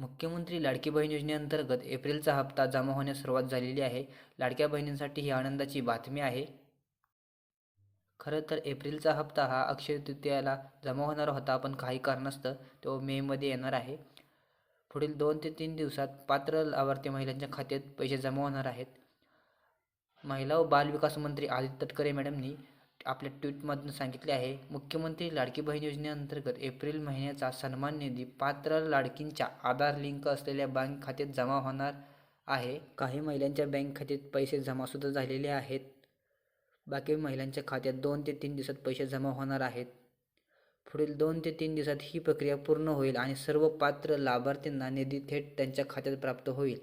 मुख्यमंत्री लाडकी बहीण योजनेअंतर्गत एप्रिलचा हप्ता जमा होण्यास सुरुवात झालेली आहे. लाडक्या बहिणींसाठी ही आनंदाची बातमी आहे. खरं तर एप्रिलचा हप्ता हा अक्षय तृतीयाला जमा होणार होता पण काही कारणास्तव तो मेमध्ये येणार आहे. पुढील दोन ते तीन दिवसात पात्र लाभार्थी महिलांच्या खात्यात पैसे जमा होणार आहेत. महिला व बालविकास मंत्री आदित्य तटकरे मॅडमनी आपल्या ट्विटमधून सांगितले आहे मुख्यमंत्री लाडकी बहीण योजनेअंतर्गत एप्रिल महिन्याचा सन्मान निधी पात्र लाडकींच्या आधार लिंक असलेल्या बँक खात्यात जमा होणार आहे. काही महिलांच्या बँक खात्यात पैसे जमासुद्धा झालेले आहेत. बाकी महिलांच्या खात्यात दोन ते तीन दिवसात पैसे जमा होणार आहेत. पुढील दोन ते तीन दिवसात ही प्रक्रिया पूर्ण होईल आणि सर्व पात्र लाभार्थ्यांना निधी थेट त्यांच्या खात्यात प्राप्त होईल.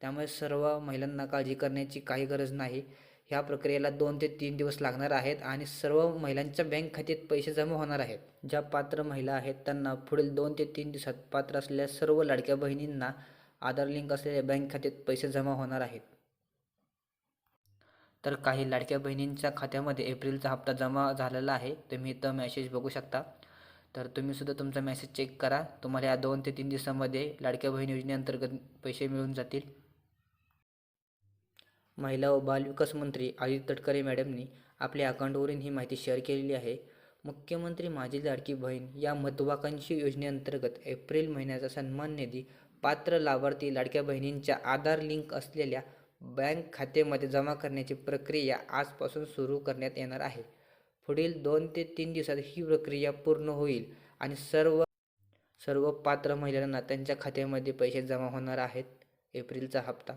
त्यामुळे सर्व महिलांना काळजी करण्याची काही गरज नाही. ह्या प्रक्रियेला दोन ते तीन दिवस लागणार आहेत आणि सर्व महिलांच्या बँक खात्यात पैसे जमा होणार आहेत. ज्या पात्र महिला आहेत त्यांना पुढील दोन ते तीन दिवसात पात्र असलेल्या सर्व लाडक्या बहिणींना आधार लिंक असलेल्या बँक खात्यात पैसे जमा होणार आहेत. तर काही लाडक्या बहिणींच्या खात्यामध्ये एप्रिलचा हप्ता जमा झालेला आहे. तुम्ही इथं मॅसेज बघू शकता. तर तुम्ही सुद्धा तुमचा मेसेज चेक करा. तुम्हाला या दोन ते तीन दिवसामध्ये लाडक्या बहीण योजनेअंतर्गत पैसे मिळून जातील. महिला व बालविकास मंत्री आदित्य तटकरे मॅडमनी आपल्या अकाउंटवरून ही माहिती शेअर केलेली आहे. मुख्यमंत्री माझी लाडकी बहीण या महत्त्वाकांक्षी योजनेअंतर्गत एप्रिल महिन्याचा सन्मान निधी पात्र लाभार्थी लाडक्या बहिणींच्या आधार लिंक असलेल्या बँक खात्यामध्ये जमा करण्याची प्रक्रिया आजपासून सुरू करण्यात येणार आहे. पुढील दोन ते तीन दिवसात ही प्रक्रिया पूर्ण होईल आणि सर्व सर्व पात्र महिलांना त्यांच्या खात्यामध्ये पैसे जमा होणार आहेत. एप्रिलचा हप्ता